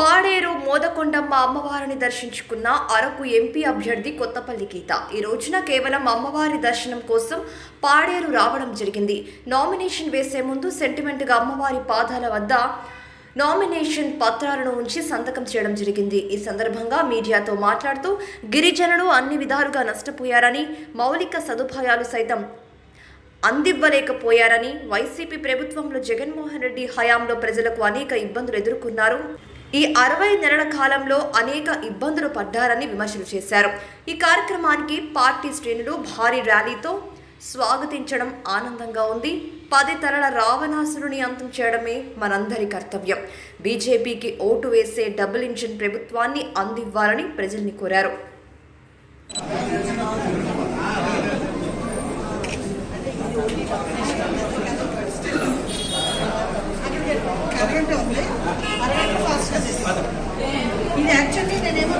పాడేరు మోదకొండమ్మ అమ్మవారిని దర్శించుకున్న అరకు ఎంపీ అభ్యర్థి కొత్తపల్లి గీత. ఈ రోజున కేవలం అమ్మవారి దర్శనం కోసం పాడేరు రావడం జరిగింది. నామినేషన్ వేసే ముందు సెంటిమెంట్గా అమ్మవారి పాదాల వద్ద నామినేషన్ పత్రాలను ఉంచి సంతకం చేయడం జరిగింది. ఈ సందర్భంగా మీడియాతో మాట్లాడుతూ గిరిజనులు అన్ని విధాలుగా నష్టపోయారని మౌలిక సదుపాయాలు సైతం అందివ్వలేకపోయారని వైసీపీ ప్రభుత్వంలో జగన్మోహన్ రెడ్డి హయాంలో ప్రజలకు అనేక ఇబ్బందులు ఎదుర్కొన్నారు. ఈ అరవై నెలల కాలంలో అనేక ఇబ్బందులు పడ్డారని విమర్శలు చేశారు. ఈ కార్యక్రమానికి పార్టీ శ్రేణులు భారీ ర్యాలీతో స్వాగతించడం ఆనందంగా ఉంది. పది తరల రావణాసురుని అంతం చేయడమే మనందరి కర్తవ్యం. బీజేపీకి ఓటు వేసే డబుల్ ఇంజిన్ ప్రభుత్వాన్ని అందివ్వాలని ప్రజల్ని కోరారు. కరెంట్ ఉంది.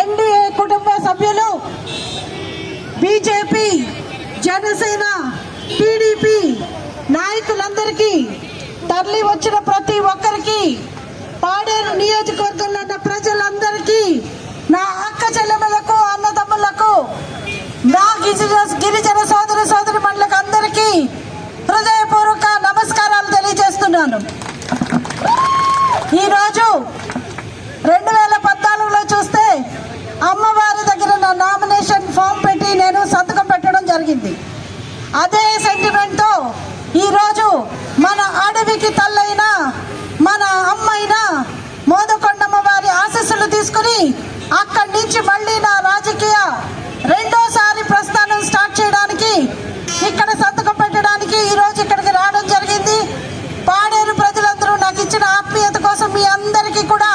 ఎన్డీఏ కుటుంబ సభ్యులు బీజేపీ జనసేన టీడీపీ నాయకులందరికీ తరలి వచ్చిన ప్రతి ఒక్కరికి పాడేరు నియోజకవర్గంలో ఉన్న ప్రజలందరికీ నా అక్క చెల్లెమలకు అన్నదమ్ములకు నా గిరిజన గిరిజన సోదర సోదరి మండలకు అందరికీ హృదయపూర్వక నమస్కారాలు తెలియజేస్తున్నాను. ఈరోజు జరిగింది. అదే సెంటిమెంట్తో ఈరోజు మన అడవికి తల్లైన మన అమ్మైన మోదకొండమ్మ వారి ఆశస్సులు తీసుకుని అక్కడి నుంచి మళ్ళీ నా రాజకీయ రెండోసారి ప్రస్థానం స్టార్ట్ చేయడానికి ఇక్కడ సంతకం పెట్టడానికి ఈరోజు ఇక్కడికి రావడం జరిగింది. పాడేరు ప్రజలందరూ నాకు ఇచ్చిన ఆత్మీయత కోసం మీ అందరికీ కూడా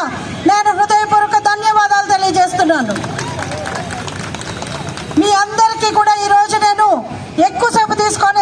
నేను హృదయపూర్వక ధన్యవాదాలు తెలియజేస్తున్నాను మీ అందరికీ కూడా ఈరోజు నేను ఎక్కువసేపు తీసుకొని